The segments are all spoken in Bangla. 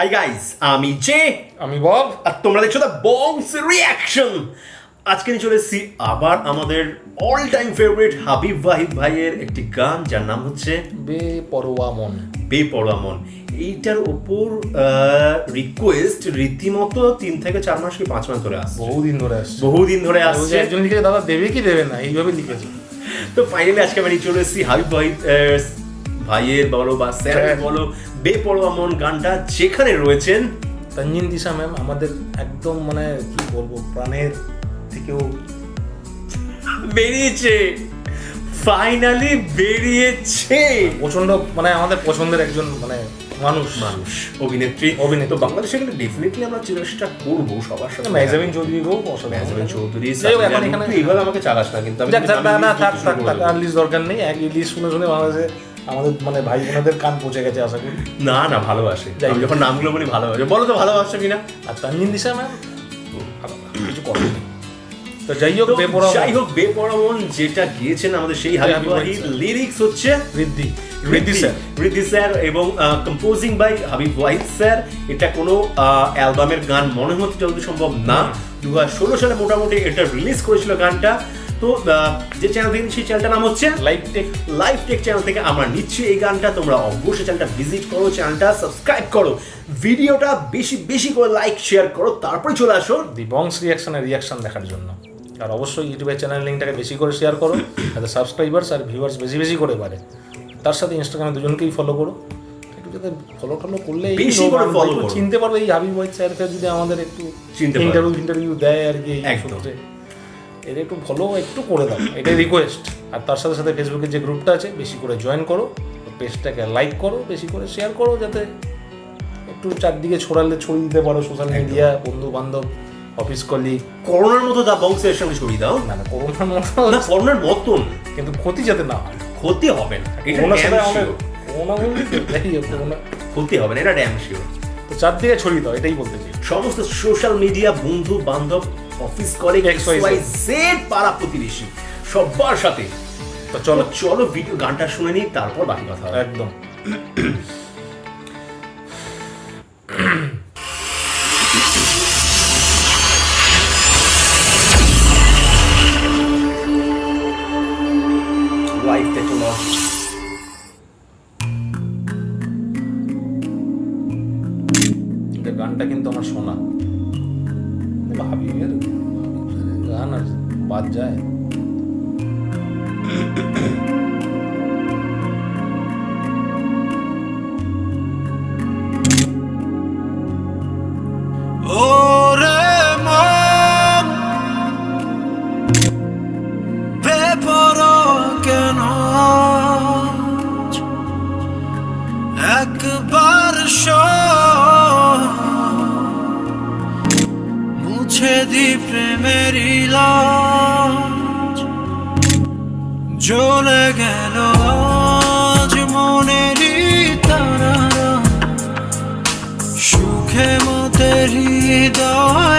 হাই গাইস আমি জে আমি বব। আর তোমরা দেখছ দ্য বংস রিয়াকশন আজকে নিয়ে চলে এসেছি আবার আমাদের all time favourite Habib Wahid ভাইয়ের একটি গান যার নাম হচ্ছে বেপরোয়া মন। বেপরোয়া মন। এইটার ওপর রিকোয়েস্ট রীতিমতো তিন থেকে চার মাস কি পাঁচ মাস ধরে আসছে। বহুদিন ধরে আসছে। বহুদিন ধরে আসছে। একজন লিখে দাদা দেবে কি দেবে না? এইভাবে লিখেছে। তো ফাইনালি আজকে আমি চলে এসেছি হাবিব ভাই ভাইয়ের বলো বা স্যার। বলো বেপরোয়া মন গানটা যেখানে রয়েছেন। তঞ্জিন দিশা ম্যাম আমাদের একদম মানে কি বলব প্রাণের থেকেও বেরিয়েছে। ফাইনালি বেরিয়েছে। প্রচণ্ড মানে আমাদের পছন্দের একজন মানে মানুষ। মানুষ অভিনেত্রী। অভিনেত্রী। তো বাংলাদেশে কিন্তু ডেফিনেটলি আমরা চেষ্টা করব সবার সাথে। মেহজাবিন চৌধুরী চৌধুরী হোক, নূর, তুই এইভাবে আমাকে চালাস না কিন্তু আমি না থাক থাক থাক আর লিস্ট দরকার নেই। এক লিস্ট শুনে শুনে বাংলাদেশে আমাদের মানে ভাই বোনদের কান পচে গেছে আশা করি। না না ভালোবাসে। আমি যখন নামগুলো বলি ভালোবাসে। বলো তো ভালোবাসো কিনা? আর তঞ্জিন দিশা ম্যাম কিছু কথা তো যাই হোক তো বেপরোয়া যাই হোক যেটা গিয়েছেন আমাদের সেই হাবিব ওয়াহিদ লিরিক্স হচ্ছে ঋদ্ধি ঋদ্ধি স্যার। ঋদ্ধি স্যার এবং composing by Habib Wahid sir. এটা কোনো অ্যালবামের গান মনে হচ্ছে যতদূর সম্ভব না। দু হাজার ষোলো সালে মোটামুটি এটা রিলিজ করেছিল গানটা। তো যে চ্যানেল থেকে সেই চ্যানেলটার নাম হচ্ছে live tech live tech channel থেকে আমরা নিচ্ছি এই গানটা। তোমরা অবশ্যই চ্যানেলটা ভিজিট করো চ্যানেলটা সাবস্ক্রাইব করো। ভিডিওটা বেশি বেশি করে লাইক শেয়ার করো তারপরে চলে আসো। দি বংস রিয়াকশনের রিয়াকশন দেখার জন্য। আর অবশ্যই ইউটিউবের চ্যানেল লিঙ্কটাকে বেশি করে শেয়ার করো যাতে সাবস্ক্রাইবার্স আর ভিউয়ার্স বেশি বেশি করে পারে তার সাথে ইনস্টাগ্রামে দুজনকেই ফলো করো। একটু যাতে ফলো টলো করলে বেশি করে। চিনতে পারবে এই হাবিব ওয়াইট স্যারকে যদি আমাদের একটু ইন্টারভিউ ইন্টারভিউ দেয় আর কি একদম। এটা একটু ফলো একটু করে দাও। এটাই রিকোয়েস্ট আর তার সাথে সাথে ফেসবুকের যে গ্রুপটা আছে বেশি করে জয়েন করো। পেজটাকে লাইক করো বেশি করে শেয়ার করো যাতে একটু চারদিকে ছড়ালে ছড়িয়ে দিতে পারো সোশ্যাল মিডিয়া বন্ধু বান্ধব অফিস কলিগ করোনার মতো দা বংসের সঙ্গে ছড়িয়ে দাও। না না করোনার মতো না করোনার মতন। কিন্তু ক্ষতি যাতে না হয়। ক্ষতি হবে না। আমাদের। করোনা বলতে তো ক্ষতি হবে না এটা ড্যাম শিওর তো চারদিকে ছড়িয়ে দাও এটাই বলতে চাই। সমস্ত সোশ্যাল মিডিয়া বন্ধু বান্ধব অফিস ওয়াই জেড পাড়া প্রতিবেশী সবার সাথে। তো চলো। চলো ভিডিও গানটা শুনে নিই তারপর বাকি কথা একদম। গানটা কিন্তু আমার শোনা। হাবিবের গান আর বাদ যায় ইলাজ জ্বলে গেল আজ মনেরই তারা সুখে মতে হৃদয়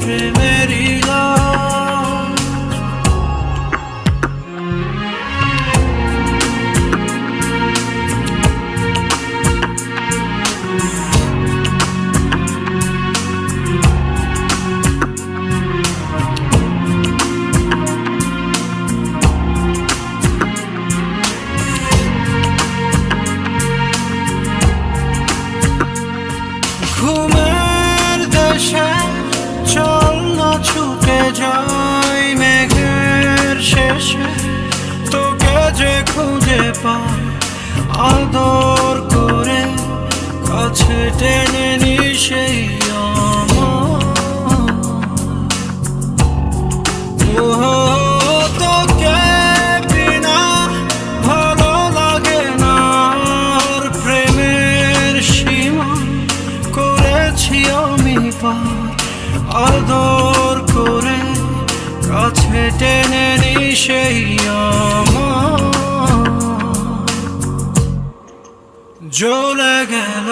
prepare. পাই আদর করে কাছে টেনে নি সেই আদর করে কাছে টেনে নি সেই আমার। জ্বলে গেল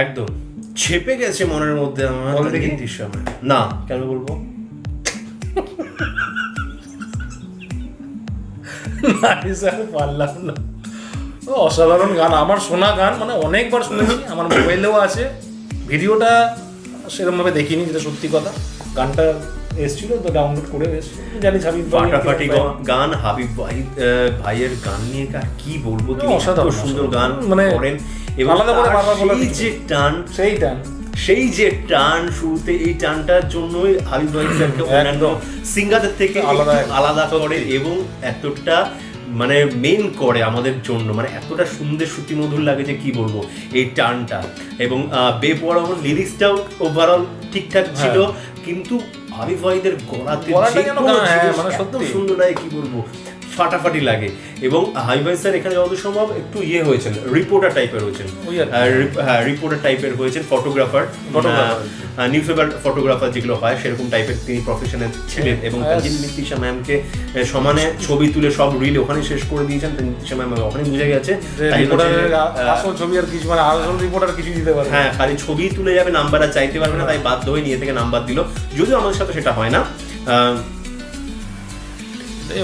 একদম। ছেপে গেছে মনের মধ্যে আমার বল সময়। না। কেন বলব? পারলাম না। অসাধারণ গান। আমার শোনা গান মানে অনেকবার শুনেছি আমার মোবাইলেও আছে। ভিডিওটা সেরকমভাবে দেখিনি যেটা সত্যি কথা। গানটা এসেছিল তো ডাউনলোড করে জানিস হাবিব ভাই ফাটাফাটি গান হাবিব ভাই ভাইয়ের গান নিয়ে আর কি বলব তিনি? এত অসাধারণ, সুন্দর গান মানে করেন। এবং আলাদা করে বারবার বলার সেই যে টান সেই টান। সেই যে টান শুরুতে এই টানটার জন্যই হাবিব ভাই স্যারকে অন্যান্য সিঙ্গারদের থেকে আলাদা করে এবং এতটা মানে মেন করে আমাদের জন্য। মানে এতটা সুন্দর শ্রুতিমধুর লাগে যে কি বলব এই টানটা। এবং বেপরোয়া লিরিক্সটাও ওভারঅল ঠিকঠাক ছিল। কিন্তু হাবিব ভাইদের গলাতে মানে সত্যি। সুন্দর লাগে কি বলব ফাটাফাটি লাগে। এবং হাই ভাই স্যার এখানে যত সম্ভব একটু ইয়ে হয়েছেন রিপোর্টার টাইপের হয়েছেন। হ্যাঁ রিপোর্টার টাইপের হয়েছেন ফটোগ্রাফার। নিউজ পেপার ফটোগ্রাফার যেগুলো হয় সেরকম টাইপের তিনি প্রফেশনে ছিলেন এবং Yes. তানজিন নিতিশা ম্যামকে সমানে ছবি তুলে সব রিল ওখানে শেষ করে দিয়েছেন। নিতিশা ম্যাম ওখানে বুঝে গেছে। ছবি আর কিছু মানে আসল রিপোর্টার কিছু দিতে পারে হ্যাঁ খালি ছবি তুলে যাবে নাম্বার আর চাইতে পারবে না তাই বাধ্য হয়ে নিয়ে থেকে নাম্বার দিল। যদিও আমাদের সাথে সেটা হয় না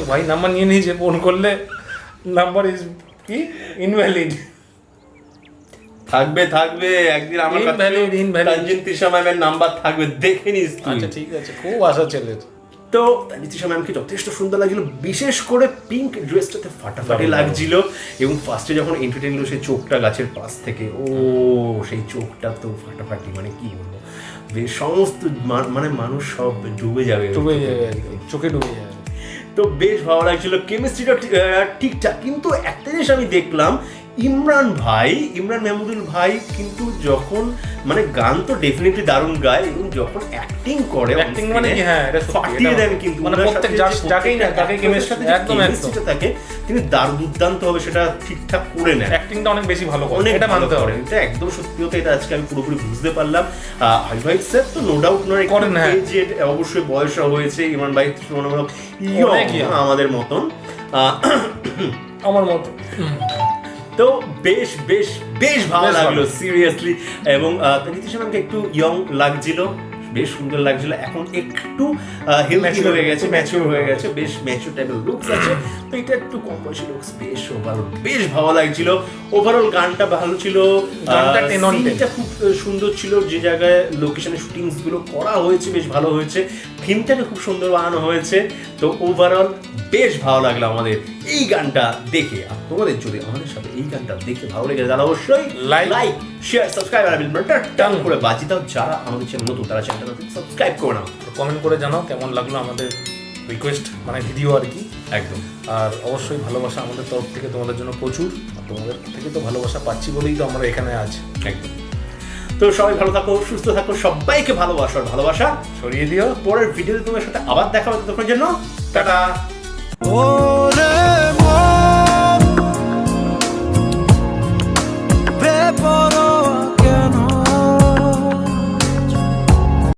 ভাই নাম্বার নিয়ে নিয়েছে ফোন করলে নাম্বার ইজ কি? ইনভ্যালিড থাকবে থাকবে একদিন আমার কাছে Invalid, invalid. তানজিন তিশা ম্যামের নাম্বার থাকবে দেখে নিস আচ্ছা ঠিক আছে খুব আশা ছেলের। তো নীতিশা ম্যামকে যথেষ্ট সুন্দর লাগছিল বিশেষ করে পিঙ্ক ড্রেসটাতে ফাটাফাটি লাগছিল এবং ফার্স্টে যখন এন্টারটেন সেই চোখটা গাছের পাশ থেকে ও সেই চোখটা তো ফাটাফাটি মানে কি বলব? সমস্ত মানে মানুষ সব ডুবে যাবে। ডুবে যাবে চোখে ডুবে যাবে। তো বেশ ভালো লাগছিল। কেমিস্ট্রিটা ঠিকঠাক। কিন্তু একটা জিনিস আমি দেখলাম ইমরান ভাই ইমরান মেহমুদুল ভাই কিন্তু যখন মানে গান তো ডেফিনেটলি দারুণ গায় এবং যখন অ্যাক্টিং করে Acting মানে কি, হ্যাঁ, এটা ফাটিয়ে দেন কিন্তু মানে প্রত্যেক যাকেই না, তাকে সাথে যে একদম, থাকে তিনি দারুণ দুর্দান্ত হবে সেটা ঠিকঠাক করে নেন। অ্যাক্টিংটা অনেক বেশি ভালো করে এটা মানতে হবে। এটা একদম সত্যি কথা এটা আজকে আমি পুরোপুরি বুঝতে পারলাম। হাই ভাই স্যার তো নো ডাউট একটু করেন, হ্যাঁ। aged, অবশ্যই বয়স হয়েছে ইমরান ভাই তুলনামূলক। আমাদের মতন। আমার মতো তো বেশ বেশ বেশ ভালো লাগল সিরিয়াসলি এবং নীতিশ আমাকে একটু ইয়ং লাগছিল। বেশ সুন্দর লাগছিল। এখন একটু হেলদি হয়ে গেছে ম্যাচিউর হয়ে গেছে। বেশ ম্যাচিউর টাইপের লুকস আছে। তো এটা একটু কম বয়সী লুকস বেশ ওভারঅল বেশ ভালো লাগছিল। ওভারঅল গানটা ভালো ছিল। গানটা 10 on 10 সিনটা খুব সুন্দর ছিল। যে জায়গায় লোকেশনে শুটিংসগুলো করা হয়েছে বেশ ভালো হয়েছে। থিমটাকে খুব সুন্দর বানানো হয়েছে। তো ওভারঅল বেশ ভালো লাগল আমাদের এই গানটা দেখে। আর তোমাদের যদি আমাদের সাথে এই গানটা দেখে ভালো লেগে তাহলে অবশ্যই Like, লাইক শেয়ার সাবস্ক্রাইব আর বেল বাটনটা টান করে বাজি দাও যারা আমাদের চ্যানেল নতুন তারা চ্যানেলটা সাবস্ক্রাইব করে নাও। কমেন্ট করে জানাও কেমন লাগল আমাদের রিকোয়েস্ট মানে ভিডিও আর কি। একদম। আর অবশ্যই ভালোবাসা আমাদের তরফ থেকে তোমাদের জন্য প্রচুর। আর তোমাদের থেকে তো ভালোবাসা পাচ্ছি বলেই তো আমরা এখানে আছি। একদম। তো সবাই ভালো থাকো সুস্থ থাকো সবাইকে ভালোবাসো আর ভালোবাসা। ছড়িয়ে দিও। পরের ভিডিওতে তোমার সাথে আবার দেখা হবে ততক্ষণের জন্য। টাটা। ও